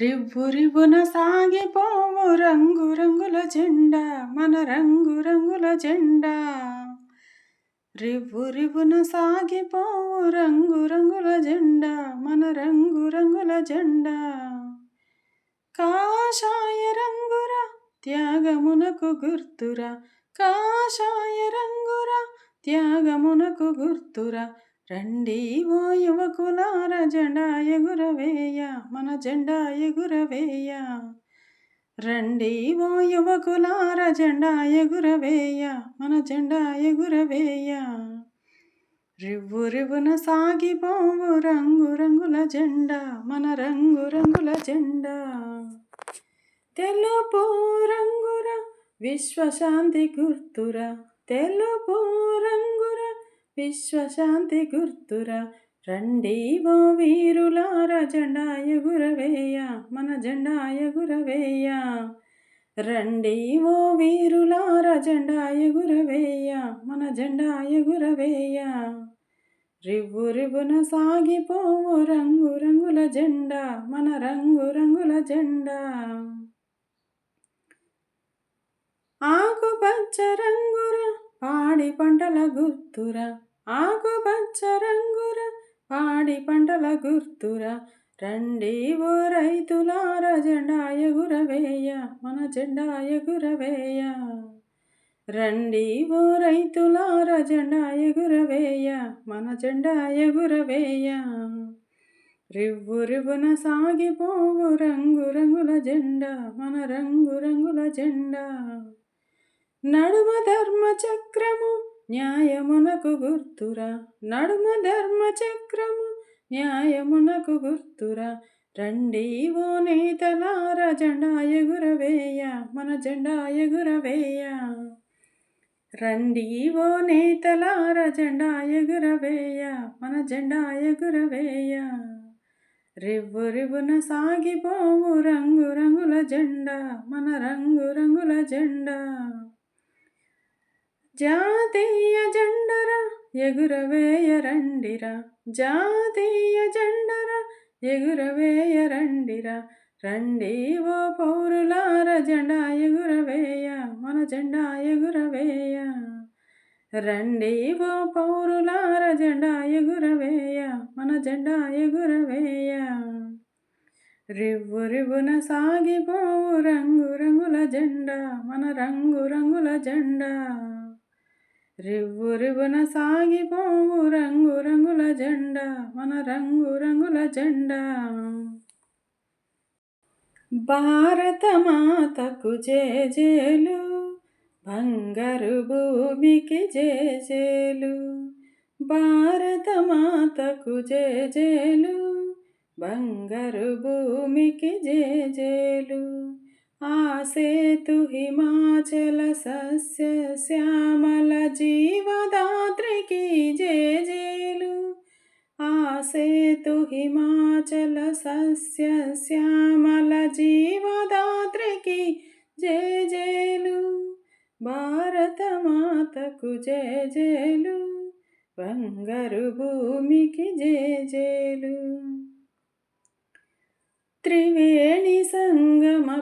రివ్వు రివ్వున సాగిపోవు రంగు రంగుల జెండా మన రంగు రంగుల జెండా. రివ్వు రివ్వున సాగిపోవు రంగు రంగుల జెండా మన రంగు రంగుల జెండా. కాషాయ రంగురా త్యాగమునకు గుర్తురా. కాషాయ రంగురా త్యాగమునకు గుర్తురా. రండి ఓ యువకులార జెండా ఎగురవేయ మన జెండా ఎగురవేయ. రండి ఓ యువకులార జెండా ఎగురవేయ మన జెండా ఎగురవేయ. రివ్వు రివ్వున సాగిపోవు రంగు రంగుల జెండా మన రంగు రంగుల జెండా. తెలుపు రంగుర విశ్వశాంతి గుర్తురా తెలుపు రంగు విశ్వశాంతి గుర్తురా. రండి ఓ వీరులార జెండా ఎగురవేయ మన జెండా ఎగురవేయ రండి ఓ వీరులార జెండా ఎగురవేయ మన జెండా ఎగురవేయ రివ్వు రివ్వున సాగిపోవు రంగు రంగుల జెండా మన రంగు రంగుల జెండా. ఆకుపచ్చ రంగుర పాడి పంటల గుర్తురా. ఆకుపచ్చ రంగుర పాడి పంటల గుర్తురా. రండి ఓ రైతులార జెండా ఎగురవేయ మన జెండా ఎగురవేయ రండి ఓ రైతులార జెండా ఎగురవేయ మన జెండా ఎగురవేయ రివ్వు రివ్వున సాగిపోవు రంగు రంగుల జెండా మన రంగు రంగుల జెండా. నడుమ ధర్మ చక్రము న్యాయమునకు గుర్తురా. నడుమ ధర్మ చక్రము న్యాయమునకు గుర్తురా. రండి ఓ నేతలార జెండా ఎగురవేయ మన జెండా ఎగురవేయ రండి ఓ నేతలార జెండా ఎగురవేయ మన జెండా ఎగురవేయ రివ్వు రివ్వున సాగిపోవు రంగు రంగుల జెండా మన రంగు రంగుల జెండా. జాతీయ జెండరా ఎగురవేయ రండిరా జాతీయ జెండరా ఎగురవేయ రండిరా రండి ఓ పౌరులార జెండా ఎగురవేయ మన జెండా ఎగురవేయ. రండి ఓ పౌరులార జెండా ఎగురవేయ మన జెండా ఎగురవేయ. రివ్వు రివ్వున సాగిపోవు రంగు రంగుల జెండా మన రంగు రంగుల జెండా. రివ్వు రివ్వున సాగిపోవు రంగు రంగుల జెండా మన రంగు రంగుల జెండా. భారత మాతకు జేజేలు బంగారు భూమికి జేజేలు. భారత మాతకు జేజేలు బంగారు భూమికి జేజేలు. ఆ సేతు హిమాచల సస్య శ్యామల జీవదాత్రికి జేజేలు ఆ సేతు హిమాచల సస్య శ్యామల జీవదాత్రికి జేజేలు భారత మాతకు జేజేలు బంగారు భూమికి జేజేలు త్రివేణి సంగమ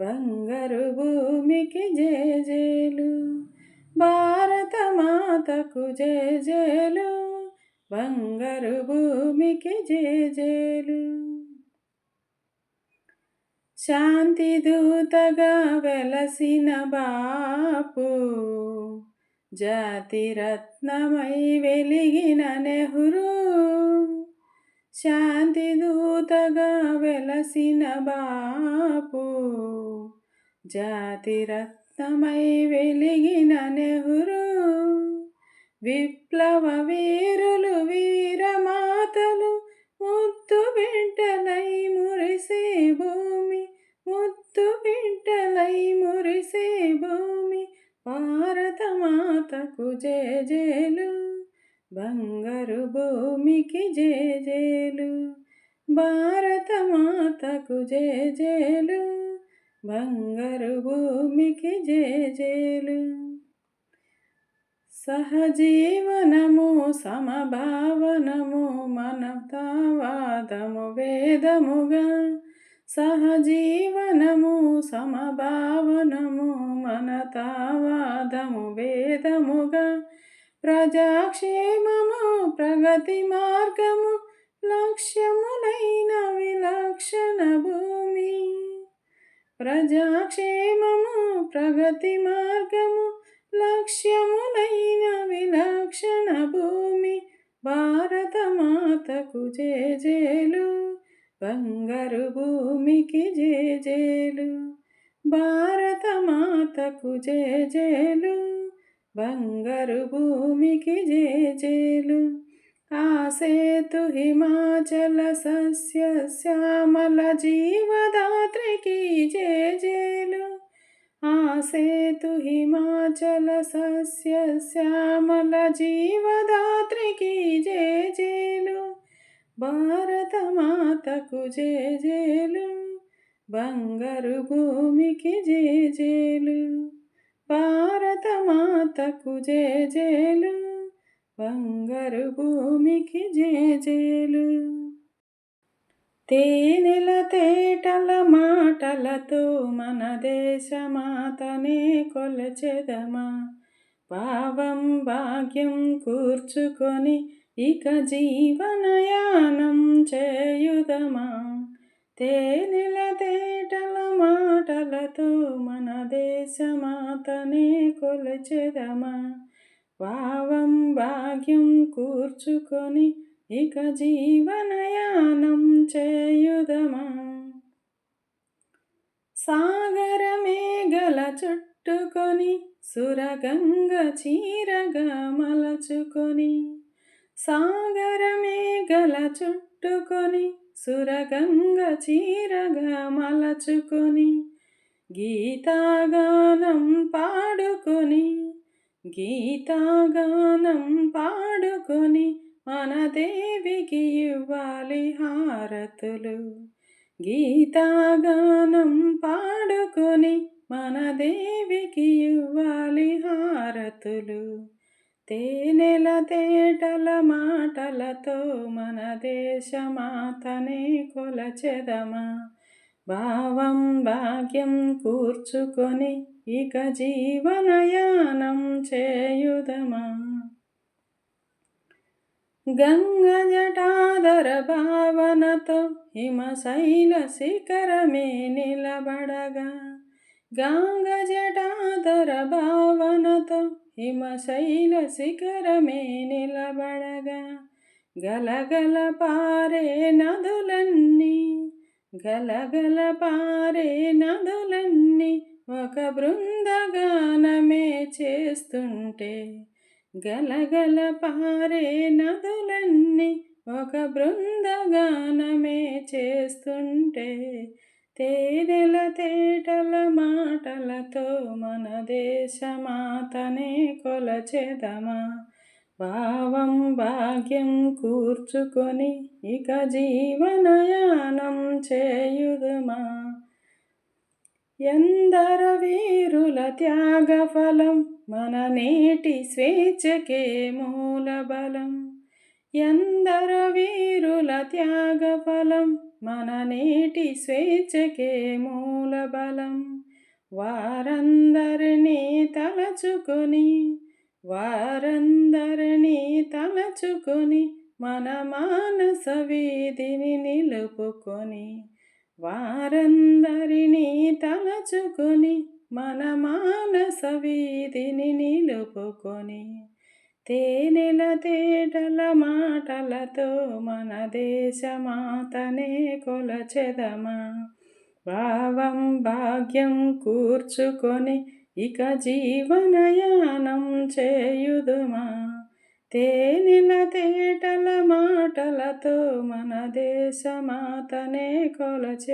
బంగారు భూమికి జేజేలు భారత మాతకు జేజేలు బంగారు భూమికి జేజేలు. శాంతి దూతగా వెలసిన బాపు జాతిరత్నమై వెలిగిన నెహ్రూ శాంతి దూ దూతగా వెలసిన బాపు జాతిరత్నమై వెలిగిన నెహ్రూ విప్లవ వీరులు వీరమాతలు ముత్తు బిడ్డలై మురిసే భూమి ముత్తు బిడ్డలై మురిసే భూమి భారతమాతకు జేజేలు బంగారు భూమికి జేజేలు భారత మాతకు జేజేలు బంగారు భూమికి జేజేలు. సహజీవనము సమభావనము మనతావాదము వేదముగా. సహజీవనము సమభావనము మనతావాదము వేదముగా. ప్రజాక్షేమము ప్రగతి మార్గము లక్ష్యములైన విలక్షణ భూమి. ప్రజాక్షేమము ప్రగతి మార్గము లక్ష్యములైన విలక్షణ భూమి. భారతమాతకు జేజేలు బంగారు భూమికి జేజేలు. భారతమాతకు జేజేలు బంగారు భూమికి జేజేలు. ఆ సేతు హిమాచల సస్య శ్యామల జీవదాత్రికి జేజేలు ఆ సేతు హిమాచల సస్య శ్యామల జీవదాత్రికి జేజేలు భారత మాతకు జేజేలు బంగారు భూమికి జేజేలు భారత మాతకు జేజేలు బంగారు భూమికి జేజేలు. తేనెల తేటల మాటలతో మన దేశమాతనే కొలచెదమా. పావం భాగ్యం కూర్చుకొని ఇక జీవనయానం చేయుదమా. తేనెల తేటల మాటలతో మన దేశమాతనే కొలచెదమా. పావం భాగ్యం కూర్చుకొని ఇక జీవనయానం చేయుదమా? సాగరమేగల చుట్టుకొని సురగంగ చీరగా మలచుకొని సాగరమేగల చుట్టుకొని సురగంగ చీరగా మలచుకొని గీతాగానం పాడుకొని గీతాగానం పాడుకొని మన దేవికి ఇవ్వాలి హారతులు. గీతాగానం పాడుకొని మన దేవికి ఇవ్వాలి హారతులు. తేనెల తేటల మాటలతో మన దేశమాతనే కొలచెదమా. భావం భాగ్యం కూర్చుకొని ఇక జీవనయానం చేయుదమా? గంగ జటాదర భావనతో హిమశైల శిఖరమే నిలబడగా. గంగ జటాదర భావనతో హిమశైల శిఖరమే నిలబడగా. గలగల పారే నదులన్నీ గలగల పారే నదులన్నీ ఒక బృందగానమే చేస్తుంటే గలగల పారే నదులన్నీ ఒక బృందగానమే చేస్తుంటే తేనెల తేటల మాటలతో మన దేశమాతనే కొలచెదమా? భావం భాగ్యం కూర్చుకొని ఇక జీవనయానం చేయుదుమా? ఎందర వీరుల త్యాగ ఫలం మన నేటి స్వేచ్ఛకే మూల బలం ఎందర వీరుల త్యాగ ఫలం మన నేటి స్వేచ్ఛకే మూల బలం వారందరినీ తలచుకొని వారందరినీ తలచుకొని మన మానస వీధిని నిలుపుకొని వారందరినీ తలచుకొని మన మానస వీధిని నిలుపుకొని తేనెల తేటల మాటలతో మన దేశమాతనే కొలచెదమా? భావం భాగ్యం కూర్చుకొని ఇక జీవనయానం చేయుదుమా? తేనెల తేటల మాటలతో మన దేశమాతనే కొలచే